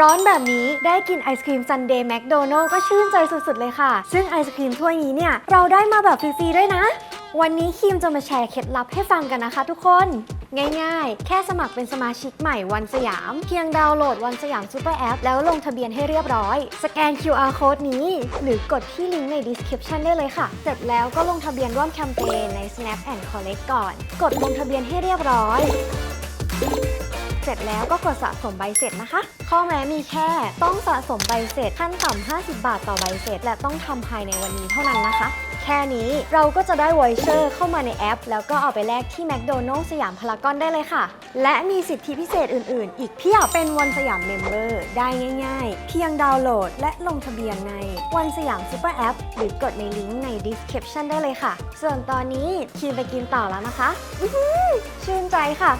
ร้อนแบบนี้ได้กินไอศครีมซันเดย์แมคโดนัลก็ชื่นใจสุดๆ เลยค่ะ ซึ่งไอศครีมถ้วยนี้เนี่ย เราได้มาแบบฟรีๆ ด้วยนะ วันนี้คิมจะมาแชร์เคล็ดลับให้ฟังกันนะคะทุกคน ง่ายๆ แค่สมัครเป็นสมาชิกใหม่วันสยาม เพียงดาวน์โหลดวันสยามซูเปอร์แอปแล้วลงทะเบียนให้เรียบร้อย สแกน QR code นี้ หรือกดที่ลิงก์ใน description ได้เลยค่ะ เสร็จแล้วก็ลงทะเบียนร่วมแคมเปญใน Snap and Collect ก่อน กดลงทะเบียนให้เรียบร้อย ร็จแล้วก็กดสะสมใบเสร็จนะคะ ข้อแม้มีแค่ต้องสะสมใบเสร็จขั้นต่ำ50 บาทต่อใบเสร็จ และต้องทำภายในวันนี้เท่านั้นนะคะแค่นี้เราก็จะได้วอยเชอร์เข้ามาในแอป แล้วก็เอาไปแลกที่แมคโดนัลล์สยามพารากอนได้เลยค่ะ และมีสิทธิพิเศษอื่นๆ อีกเพียบเป็นวันสยามเมมเบอร์ได้ง่ายๆ เพียงดาวน์โหลดและลงทะเบียนในวันสยามซูเปอร์แอปหรือกดในลิงก์ใน description ได้เลยค่ะ ส่วนตอนนี้คิมไปกินต่อแล้วนะคะชื่นใจค่ะ